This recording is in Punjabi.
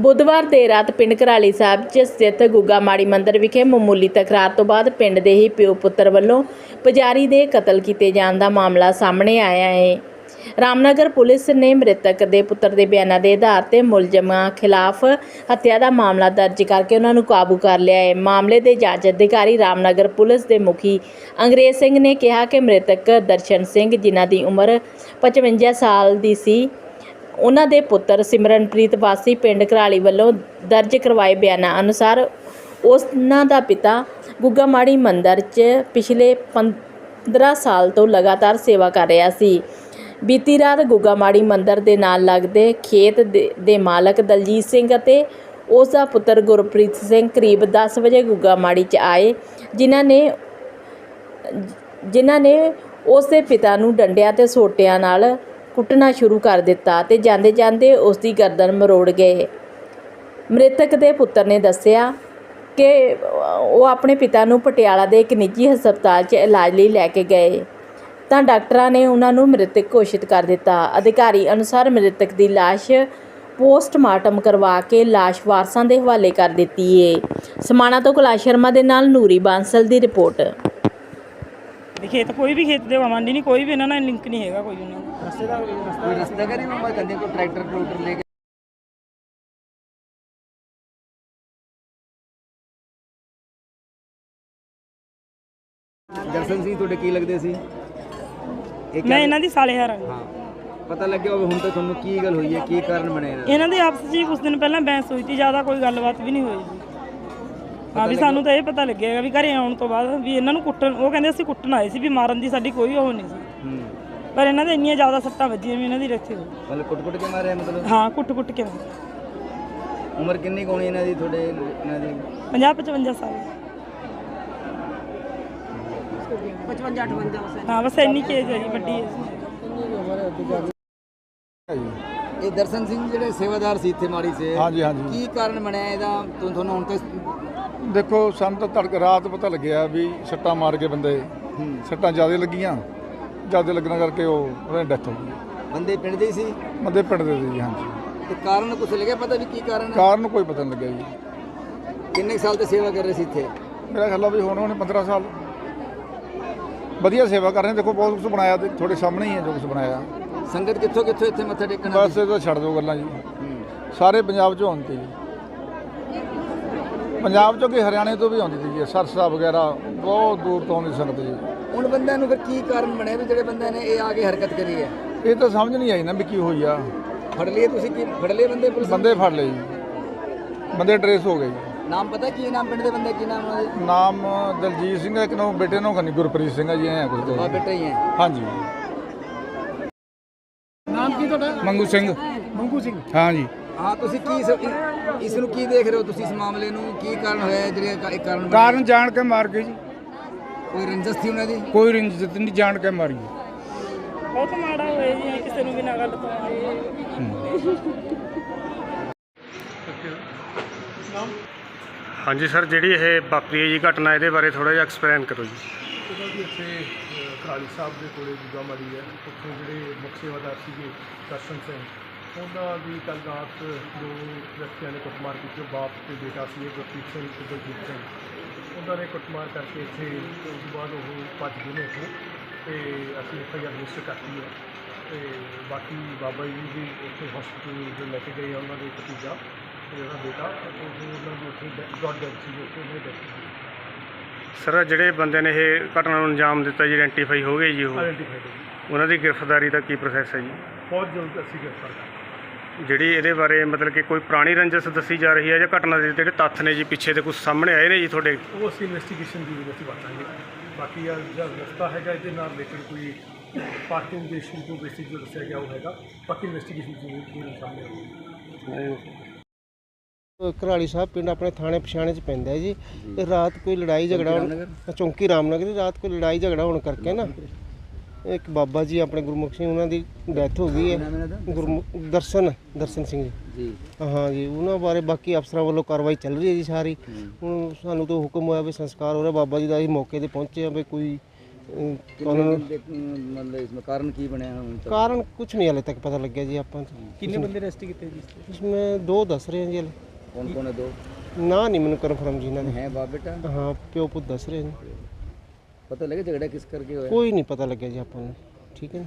ਬੁੱਧਵਾਰ ਦੇਰ ਰਾਤ ਪਿੰਡ ਘਰਾਲੀ ਸਾਹਿਬ 'ਚ ਸਥਿਤ ਗੁੱਗਾ ਮਾੜੀ ਮੰਦਿਰ ਵਿਖੇ ਮਾਮੂਲੀ ਤਕਰਾਰ ਤੋਂ ਬਾਅਦ ਪਿੰਡ ਦੇ ਹੀ ਪਿਓ ਪੁੱਤਰ ਵੱਲੋਂ ਪੁਜਾਰੀ ਦੇ ਕਤਲ ਕੀਤੇ ਜਾਣ ਦਾ ਮਾਮਲਾ ਸਾਹਮਣੇ ਆਇਆ ਹੈ। ਰਾਮਨਗਰ ਪੁਲਿਸ ਨੇ ਮ੍ਰਿਤਕ ਦੇ ਪੁੱਤਰ ਦੇ ਬਿਆਨਾਂ ਦੇ ਆਧਾਰ ਤੇ ਮੁਲਜ਼ਮਾਂ ਖਿਲਾਫ ਹੱਤਿਆ ਦਾ ਮਾਮਲਾ ਦਰਜ ਕਰਕੇ ਉਹਨਾਂ ਨੂੰ ਕਾਬੂ ਕਰ ਲਿਆ ਹੈ। ਮਾਮਲੇ ਦੇ ਜਾਂਚ ਅਧਿਕਾਰੀ ਰਾਮਨਗਰ ਪੁਲਿਸ ਦੇ ਮੁਖੀ ਅੰਗਰੇਜ਼ ਸਿੰਘ ਨੇ ਕਿਹਾ ਕਿ ਮ੍ਰਿਤਕ ਦਰਸ਼ਨ ਸਿੰਘ, ਜਿਨ੍ਹਾਂ ਦੀ ਉਮਰ 55 ਸਾਲ ਦੀ ਸੀ ਉਹਨਾਂ ਦੇ ਪੁੱਤਰ ਸਿਮਰਨਪ੍ਰੀਤ ਵਾਸੀ ਪਿੰਡ ਘਰਾਲੀ ਵੱਲੋਂ ਦਰਜ ਕਰਵਾਏ ਬਿਆਨਾਂ ਅਨੁਸਾਰ ਉਹਨਾਂ ਦਾ ਪਿਤਾ ਗੁੱਗਾ ਮਾੜੀ ਮੰਦਰ 'ਚ ਪਿਛਲੇ 15 ਸਾਲ ਤੋਂ ਲਗਾਤਾਰ ਸੇਵਾ ਕਰ ਰਿਹਾ ਸੀ। ਬੀਤੀ ਰਾਤ ਗੁੱਗਾ ਮਾੜੀ ਮੰਦਰ ਦੇ ਨਾਲ ਲੱਗਦੇ ਖੇਤ ਦੇ- ਦੇ ਮਾਲਕ ਦਲਜੀਤ ਸਿੰਘ ਅਤੇ ਉਸ ਦਾ ਪੁੱਤਰ ਗੁਰਪ੍ਰੀਤ ਸਿੰਘ ਕਰੀਬ 10 ਵਜੇ ਗੁੱਗਾ ਮਾੜੀ 'ਚ ਆਏ, ਜਿਨ੍ਹਾਂ ਨੇ ਜਿਨ੍ਹਾਂ ਨੇ ਉਸ ਦੇ ਪਿਤਾ ਨੂੰ ਡੰਡਿਆਂ ਤੇ ਸੋਟਿਆਂ ਨਾਲ ਕੁੱਟਣਾ ਸ਼ੁਰੂ ਕਰ ਦਿੱਤਾ ਤੇ ਜਾਂਦੇ ਜਾਂਦੇ ਉਸ ਦੀ ਗਰਦਨ ਮਰੋੜ ਗਏ। ਮ੍ਰਿਤਕ ਦੇ ਪੁੱਤਰ ਨੇ ਦੱਸਿਆ ਕਿ ਉਹ ਆਪਣੇ ਪਿਤਾ ਨੂੰ ਪਟਿਆਲਾ ਦੇ ਇੱਕ ਨਿੱਜੀ ਹਸਪਤਾਲ 'ਚ ਇਲਾਜ ਲਈ ਲੈ ਕੇ ਗਏ। ਤਾਂ ਡਾਕਟਰਾਂ ਨੇ ਉਹਨਾਂ ਨੂੰ ਮ੍ਰਿਤਕ ਘੋਸ਼ਿਤ ਕਰ ਦਿੱਤਾ। ਅਧਿਕਾਰੀ ਅਨੁਸਾਰ ਮ੍ਰਿਤਕ ਦੀ ਲਾਸ਼ ਪੋਸਟਮਾਰਟਮ ਕਰਵਾ ਕੇ ਲਾਸ਼ ਵਾਰਸਾਂ ਦੇ ਹਵਾਲੇ ਕਰ ਦਿੱਤੀ ਏ। ਸਮਾਣਾ ਤੋਂ ਕੈਲਾਸ਼ ਸ਼ਰਮਾ ਦੇ ਨਾਲ ਨੂਰੀ ਬਾਂਸਲ ਦੀ ਰਿਪੋਰਟ। ਵੀ ਖੇਤ ਕੋਈ ਵੀ ਖੇਤ ਦੇ ਵਾਵਾਂਡੀ ਨਹੀਂ ਕੋਈ ਵੀ ਇਹਨਾਂ ਨਾਲ ਲਿੰਕ ਨਹੀਂ ਹੈਗਾ ਕੋਈ ਉਹਨਾਂ ਦਾ ਰਸਤੇ ਦਾ ਕੋਈ ਰਸਤਾ ਕਰੀ ਮੈਂ ਕਹਿੰਦੇ ਕੋਈ ਟਰੈਕਟਰ ਟਰੂਟਰ ਲੈ ਕੇ? ਦਰਸ਼ਨ ਸਿੰਘ ਤੁਹਾਡੇ ਕੀ ਲੱਗਦੇ ਸੀ? ਇਹ ਮੈਂ ਇਹਨਾਂ ਦੀ ਸਾਲੇਹਾਰ ਹਾਂ। ਹਾਂ। ਪਤਾ ਲੱਗਿਆ ਹੋਵੇ ਹੁਣ ਤਾਂ ਤੁਹਾਨੂੰ ਕੀ ਗੱਲ ਹੋਈ ਹੈ ਕੀ ਕਾਰਨ ਬਣਿਆ ਇਹਨਾਂ ਦਾ? ਇਹਨਾਂ ਦੇ ਆਪਸ ਵਿੱਚ ਕੁਝ ਦਿਨ ਪਹਿਲਾਂ ਬਹਿਸ ਹੋਈ ਸੀ ਜ਼ਿਆਦਾ ਕੋਈ ਗੱਲਬਾਤ ਵੀ ਨਹੀਂ ਹੋਈ ਜੀ ਹਾਂ ਵੀ ਸਾਨੂੰ ਤਾਂ ਇਹ ਪਤਾ ਲੱਗਿਆ ਵੀ ਘਰੇ ਆਉਣ ਤੋਂ ਬਾਅਦ ਵੀ ਇਹਨਾਂ ਨੂੰ ਕੁੱਟਣ ਉਹ ਕਹਿੰਦੇ ਅਸੀਂ ਕੁੱਟਣ ਆਏ ਸੀ ਵੀ ਮਾਰਨ ਦੀ ਸਾਡੀ ਕੋਈ ਉਹ ਨਹੀਂ ਸੀ। ਹੂੰ। ਪਰ ਇਹਨਾਂ ਦੇ ਇੰਨੀਆਂ ਜ਼ਿਆਦਾ ਸੱਟਾਂ ਵੱਜੀਆਂ ਵੀ ਇਹਨਾਂ ਦੀ ਰੱਖੀ ਹੋਈ। ਮਤਲਬ ਕੁੱਟ ਕੁੱਟ ਕੇ ਮਾਰਿਆ ਮਤਲਬ? ਹਾਂ ਕੁੱਟ ਕੁੱਟ ਕੇ ਮਾਰੇ। ਉਮਰ ਕਿੰਨੀ ਕੁ ਹੋਣੀ ਇਹਨਾਂ ਦੀ ਤੁਹਾਡੇ ਇਹਨਾਂ ਦੀ? 50 55 ਸਾਲ। 55 58 ਹਾਂ ਬਸ ਇੰਨੀ ਕੇਜ ਹੈ ਜੀ ਵੱਡੀ ਹੈ ਇਹ ਦਰਸ਼ਨ ਸਿੰਘ ਜਿਹੜੇ ਸੇਵਾਦਾਰ ਸੀ ਇੱਥੇ ਮਾੜੀ ਸੇ ਹਾਂਜੀ ਹਾਂਜੀ। ਕੀ ਕਾਰਨ ਬਣਿਆ ਇਹਦਾ? ਤੁ- ਤੁਹਾਨੂੰ ਹੁਣ ਤੱਕ ਦੇਖੋ ਸਾਨੂੰ ਤਾਂ ਤੜਕ ਰਾਤ ਪਤਾ ਲੱਗਿਆ ਵੀ ਸੱਟਾਂ ਮਾਰ ਕੇ ਬੰਦੇ ਸੱਟਾਂ ਜ਼ਿਆਦਾ ਲੱਗੀਆਂ। ਜ਼ਿਆਦਾ ਲੱਗਣ ਕਰਕੇ ਉਹ ਉਹਦੀ ਡੈਥ ਹੋ ਗਈ। ਬੰਦੇ ਪਿੰਡ ਦੇ ਹੀ ਸੀ? ਬੰਦੇ ਪਿੰਡ ਦੇ ਸੀ ਹਾਂਜੀ। ਤੇ ਕਾਰਨ ਕੁਛ ਲੱਗਿਆ ਪਤਾ ਵੀ ਕੀ ਕਾਰਨ ਹੈ? ਕਾਰਨ ਕੋਈ ਪਤਾ ਨਹੀਂ ਲੱਗਿਆ ਜੀ। ਕਿੰਨੇ ਕੁ ਸਾਲ ਤੇ ਸੇਵਾ ਕਰ ਰਹੇ ਸੀ ਇੱਥੇ? ਮੇਰਾ ਖਿਆਲ ਆ ਵੀ ਹੁਣ ਉਹਨੇ 15 ਸਾਲ। ਵਧੀਆ ਸੇਵਾ ਕਰ ਰਹੇ। ਦੇਖੋ ਬਹੁਤ ਕੁਝ ਬਣਾਇਆ ਤੇ ਤੁਹਾਡੇ ਸਾਹਮਣੇ ਹੀ ਹੈ ਜੋ ਕੁਝ ਬਣਾਇਆ। ਸੰਗਤ ਕਿੱਥੋਂ ਕਿੱਥੋਂ ਇੱਥੇ ਮੱਥਾ ਟੇਕਣ ਬਸ ਇਹ ਤਾਂ ਛੱਡ ਦਿਓ ਗੱਲਾਂ ਜੀ। ਸਾਰੇ ਪੰਜਾਬ ਚੋਂ ਆਉਂਦੇ ਜੀ। ਪੰਜਾਬ ਚੋਂ ਕਿ ਹਰਿਆਣੇ ਤੋਂ ਵੀ ਆਉਂਦੀ ਸੀ ਜੀ ਸਰਸਾ ਵਗੈਰਾ ਬਹੁਤ ਦੂਰ ਤੋਂ ਆਉਂਦੀ ਸੰਗਤ ਜੀ। ਹੁਣ ਬੰਦਿਆਂ ਨੂੰ ਫਿਰ ਕੀ ਕਾਰਨ ਬਣਿਆ ਵੀ ਜਿਹੜੇ ਬੰਦਿਆਂ ਨੇ ਇਹ ਆ ਕੇ ਹਰਕਤ ਕਰੀ ਹੈ? ਇਹ ਤਾਂ ਸਮਝ ਨਹੀਂ ਆਈ ਨਾ ਵੀ ਕੀ ਹੋਈ ਆ। ਫੜ ਲਏ ਤੁਸੀਂ ਕੀ? ਫੜ ਲਏ ਬੰਦੇ ਪੁਲਿਸ ਨੇ? ਬੰਦੇ ਫੜ ਲਏ ਜੀ। ਬੰਦੇ ਟਰੇਸ ਹੋ ਗਏ ਜੀ। ਨਾਮ ਪਤਾ ਕੀ ਨਾਮ ਪਿੰਡ ਦੇ ਬੰਦੇ ਕੀ ਨਾਮ ਉਹਨਾਂ ਦੇ? ਨਾਮ ਦਲਜੀਤ ਸਿੰਘ ਹੈ ਕਿ ਨਾ ਬੇਟੇ ਨੂੰ ਖਨੀ ਗੁਰਪ੍ਰੀਤ ਸਿੰਘ ਹੈ ਜੀ ਐ ਕੁਝ ਆ ਬੇਟੇ ਹੀ ਹੈ। ਹਾਂਜੀ। ਨਾਮ ਕੀ ਤੁਹਾਡਾ? ਮੰਗੂ ਸਿੰਘ। ਮੰਗੂ ਸਿੰਘ। ਹਾਂਜੀ ਹਾਂ ਤੁਸੀਂ ਕੀ ਇਸ- ਇਸ- ਨੂੰ ਕੀ ਦੇਖ ਰਹੇ ਹੋ ਤੁਸੀਂ ਇਸ ਮਾਮਲੇ ਨੂੰ? ਕੀ ਕਾਰਨ ਹੋਇਆ ਹੈ ਜਿਹੜੇ ਇਹ ਕਾਰਨ ਬਣਿਆ? ਕਾਰਨ ਜਾਣ ਕੇ ਮਾਰ ਗਏ ਜੀ। ਕੋਈ ਰੰਜਸ ਸੀ ਉਹਨਾਂ ਦੀ? ਕੋਈ ਰਿੰਜਤ ਨਹੀਂ ਜਾਣ ਕੇ ਮਾਰੀ ਬਹੁਤ ਮਾੜਾ ਹੋਇਆ ਜੀ ਕਿਸੇ ਨੂੰ ਵੀ ਨਾ ਗੱਲ ਤੋਂ ਹਾਂਜੀ ਸਰ ਜਿਹੜੀ ਇਹ ਵਾਪਰੀ ਹੈ ਜੀ ਘਟਨਾ ਇਹਦੇ ਬਾਰੇ ਥੋੜਾ ਜਿਹਾ ਐਕਸਪਲੇਨ ਕਰੋ ਜੀ। ਜਦੋਂ ਵੀ ਇੱਥੇ ਘਰਾਲੀ ਸਾਹਿਬ ਦੇ ਕੋਲੇ ਜੁਗਾ ਮਾਰੀ ਹੈ। ਉੱਥੇ ਜਿਹੜੇ ਮੁੱਖ ਸੇਵਾਦਾਰ ਸੀਗੇ ਦਰਸ਼ਨ ਸਿੰਘ ਉਹਨਾਂ ਦੀ ਕੱਲ ਰਾਤ ਦੋ ਵਿਅਕਤੀਆਂ ਨੇ ਕੁੱਟਮਾਰ ਕੀਤੀ ਬਾਪ ਤੇ ਬੇਟਾ ਸੀ ਗੁਰਪ੍ਰੀਤ ਸਿੰਘ ਤੇ ਦਲਜੀਤ ਸਿੰਘ। ਉਹਨਾਂ ਨੇ ਕੁੱਟਮਾਰ ਕਰਕੇ ਇੱਥੇ ਉਸ ਤੋਂ ਬਾਅਦ ਉਹ ਭੱਜ ਗਏ ਨੇ ਇੱਥੋਂ ਤੇ ਅਸੀਂ ਆਰ ਰਜਿਸਟਰ ਕਰਤੀ ਹੈ। ਤੇ ਬਾਕੀ ਬਾਬਾ ਜੀ ਵੀ ਉੱਥੇ ਹਸਪੀਟਲ ਜੋ ਲੈ ਕੇ ਗਏ ਆ ਉਹਨਾਂ ਦੇ ਭਤੀਜਾ ਤੇ ਉਹਦਾ ਬੇਟਾ ਉਹ ਉਹਨਾਂ ਦੀ ਉੱਥੇ ਗੋਡ ਡੈਡ ਸੀ ਉੱਥੇ ਉਹਨੇ ਡੈਥ ਸਰ ਜਿਹੜੇ ਬੰਦੇ ਨੇ ਇਹ ਘਟਨਾ ਨੂੰ ਅੰਜਾਮ ਦਿੱਤਾ ਜੀ ਆਇਡੈਂਟੀਫਾਈ ਹੋ ਗਏ ਜੀ ਉਹ? ਉਹਨਾਂ ਦੀ ਗ੍ਰਿਫਤਾਰੀ ਦਾ ਕੀ ਪ੍ਰੋਸੈਸ ਹੈ ਜੀ? ਬਹੁਤ ਜਲਦ ਅਸੀਂ ਗ੍ਰਿਫਤਾਰ ਕਰਾਂਗੇ ਜਿਹੜੀ ਇਹਦੇ ਬਾਰੇ ਮਤਲਬ ਕਿ ਕੋਈ ਪੁਰਾਣੀ ਰੰਜਿਸ਼ ਦੱਸੀ ਜਾ ਰਹੀ ਹੈ ਜਾਂ ਘਟਨਾ ਦੇ ਜਿਹੜੇ ਤੱਥ ਨੇ ਜੀ ਪਿੱਛੇ ਦੇ ਕੁਝ ਸਾਹਮਣੇ ਆਏ ਨੇ ਜੀ ਤੁਹਾਡੇ? ਉਹ ਅਸੀਂ ਇਨਵੈਸਟੀਗੇਸ਼ਨ ਦੀ ਵਿੱਚ ਵਰਤਾਂਗੇ। ਬਾਕੀ ਆ ਜਿਹੜਾ ਰਸਤਾ ਹੈਗਾ ਇਹਦੇ ਨਾਲ ਰਿਲੇਟਡ ਕੋਈ ਪਾਰਕਿੰਗ ਦੇ ਇਸ਼ੂ ਤੋਂ ਬੇਸਿਕ ਜੋ ਦੱਸਿਆ ਗਿਆ ਉਹ ਹੈਗਾ। ਬਾਕੀ ਇਨਵੈਸਟੀਗੇਸ਼ਨ ਦੀ ਜਿਹੜੀ ਸਾਹਮਣੇ ਆਊਗੀ। ਘਰਾਲੀ ਸਾਹਿਬ ਪਿੰਡ ਆਪਣੇ ਥਾਣੇ ਪਛਾਣੇ ਚ ਪੈਂਦਾ ਹੈ ਜੀ। ਤੇ ਰਾਤ ਕੋਈ ਲੜਾਈ ਝਗੜਾ ਹੋਣ ਚੌਂਕੀ ਰਾਮਨਗਰ ਦੀ ਰਾਤ ਕੋਈ ਲੜਾਈ ਝਗੜਾ ਹੋਣ ਕਰਕੇ ਨਾ। ਇੱਕ ਬਾਬਾ ਜੀ ਆਪਣੇ ਗੁਰਮੁਖ ਸਿੰਘ ਉਹਨਾਂ ਦੀ ਡੈਥ ਹੋ ਗਈ ਹੈ। ਦਰਸ਼ਨ ਦਰਸ਼ਨ ਸਿੰਘ ਜੀ। ਹਾਂ ਜੀ ਉਹਨਾਂ ਬਾਰੇ ਬਾਕੀ ਅਫਸਰਾਂ ਵੱਲੋਂ ਕਾਰਵਾਈ ਚੱਲ ਰਹੀ ਹੈ ਜੀ ਸਾਰੀ। ਹੁਣ ਸਾਨੂੰ ਤਾਂ ਹੁਕਮ ਹੋਇਆ ਵੀ ਸੰਸਕਾਰ ਹੋ ਰਿਹਾ ਬਾਬਾ ਜੀ ਦਾ ਅਸੀਂ ਮੌਕੇ ਤੇ ਪਹੁੰਚੇ ਆ ਵੀ ਕੋਈ ਕਾਰਨ ਕੀ ਬਣਿਆ ਕਾਰਨ ਕੁਝ ਨਹੀਂ ਹਲੇ ਤੱਕ ਪਤਾ ਲੱਗਿਆ ਜੀ ਆਪਾਂ ਕਿੰਨੇ ਬੰਦੇ ਰੈਸਟ ਕੀਤੇ ਜੀ ਇਸ ਵਿੱਚ ਦੋ ਦੱਸ ਰਹੇ ਜੀ ਹਲੇ। ਕੌਣ ਕੌਣ ਹੈ ਦੋ? ਨਾ ਨਹੀਂ ਮੈਨੂੰ ਕਨਫਰਮ ਜੀ ਇਹਨਾਂ ਹੈ ਬਾਪ ਹਾਂ ਪਿਓ ਪੁੱਤ ਦੱਸ ਰਹੇ ਨੇ। ਪਤਾ ਲੱਗਿਆ ਝਗੜਾ ਕਿਸ ਕਰਕੇ ਹੋਇਆ? ਕੋਈ ਨਹੀਂ ਪਤਾ ਲੱਗਿਆ ਜੀ ਆਪਾਂ ਨੂੰ। ਠੀਕ ਹੈ ਨਾ?